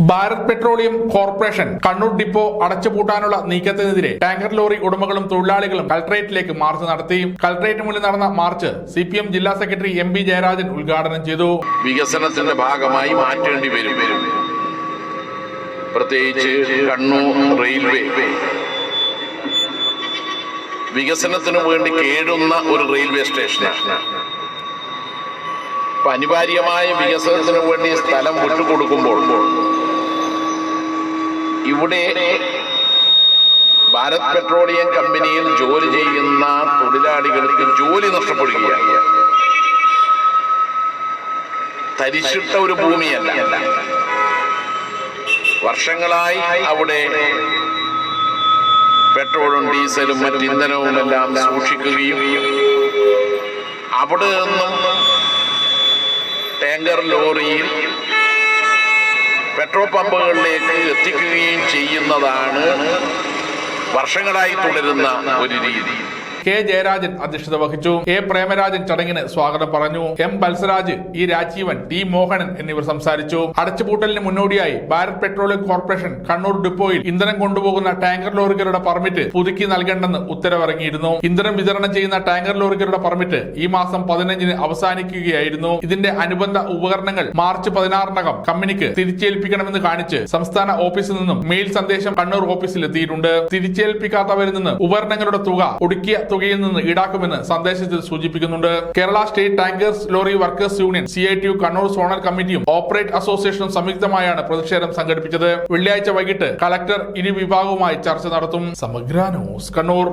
Bharat petroleum corporation Kannur depot അടച്ചുപൂട്ടാനുള്ള നീക്കത്തിനെതിരെ tanker lorry ഉടമകളും തൊഴിലാളികളും കളക്ടറേറ്റിലേക്ക് March നടത്തി കളക്ടറേറ്റ് മുന്നിൽ നടന്ന മാർച്ച് സി ജില്ലാ സെക്രട്ടറി എം പി ജയരാജൻ ഉദ്ഘാടനം ചെയ്തു. വികസനത്തിന്റെ ഭാഗമായി മാറ്റേണ്ടി വരും. പ്രത്യേകിച്ച് കണ്ണൂർ റെയിൽവേ. വികസനത്തിന് വേണ്ടി കേടുന്ന ഒരു റെയിൽവേ അപ്പൊ അനിവാര്യമായ വികസനത്തിന് വേണ്ടി സ്ഥലം വിട്ടുകൊടുക്കുമ്പോൾ ഇവിടെ ഭാരത് പെട്രോളിയം കമ്പനിയിൽ ജോലി ചെയ്യുന്ന തൊഴിലാളികൾക്ക് ജോലി നഷ്ടപ്പെടുകയാണ്. തരിശിട്ട ഒരു ഭൂമിയല്ല. വർഷങ്ങളായി അവിടെ പെട്രോളും ഡീസലും മറ്റ് ഇന്ധനവും എല്ലാം സൂക്ഷിക്കുകയും അവിടെ നിന്നും ടാങ്കർ ലോറിയിൽ പമ്പുകളിലേക്ക് എത്തിക്കുകയും ചെയ്യുന്നതാണ് വർഷങ്ങളായി തുടരുന്ന ഒരു രീതി. കെ ജയരാജൻ അധ്യക്ഷത വഹിച്ചു. എ പ്രേമരാജൻ ചടങ്ങിന് സ്വാഗതം പറഞ്ഞു. M Batsaraj E Rajeevan T Mohanan എന്നിവർ സംസാരിച്ചു. അടച്ചുപൂട്ടലിന് മുന്നോടിയായി ഭാരത് പെട്രോളിയം കോർപ്പറേഷൻ കണ്ണൂർ ഡിപ്പോയിൽ ഇന്ധനം കൊണ്ടുപോകുന്ന ടാങ്കർ ലോറികളുടെ പെർമിറ്റ് പുതുക്കി നൽകേണ്ടെന്ന് ഉത്തരവിറങ്ങിയിരുന്നു. ഇന്ധനം വിതരണം ചെയ്യുന്ന ടാങ്കർ ലോറികളുടെ പെർമിറ്റ് ഈ മാസം പതിനഞ്ചിന് അവസാനിക്കുകയായിരുന്നു. ഇതിന്റെ അനുബന്ധ ഉപകരണങ്ങൾ മാർച്ച് പതിനാറിനകം കമ്പനിക്ക് തിരിച്ചേൽപ്പിക്കണമെന്ന് കാണിച്ച് സംസ്ഥാന ഓഫീസിൽ നിന്നും മെയിൽ സന്ദേശം കണ്ണൂർ ഓഫീസിൽ എത്തിയിട്ടുണ്ട് തിരിച്ചേൽപ്പിക്കാത്തവരിൽ നിന്ന് ഉപകരണങ്ങളുടെ തുക ഒടുക്കിയ തുകയിൽ നിന്ന് ഈടാക്കുമെന്ന് സന്ദേശത്തിൽ സൂചിപ്പിക്കുന്നുണ്ട്. Kerala state tankers lorry workers union C I T U Kannur zonal കമ്മിറ്റിയും ഓപ്പറേറ്റ് അസോസിയേഷനും സംയുക്തമായാണ് പ്രതിഷേധം സംഘടിപ്പിച്ചത്. വെള്ളിയാഴ്ച വൈകിട്ട് കളക്ടർ ഇരു വിഭാഗവുമായി ചർച്ച നടത്തും. സമഗ്ര ന്യൂസ് കണ്ണൂർ.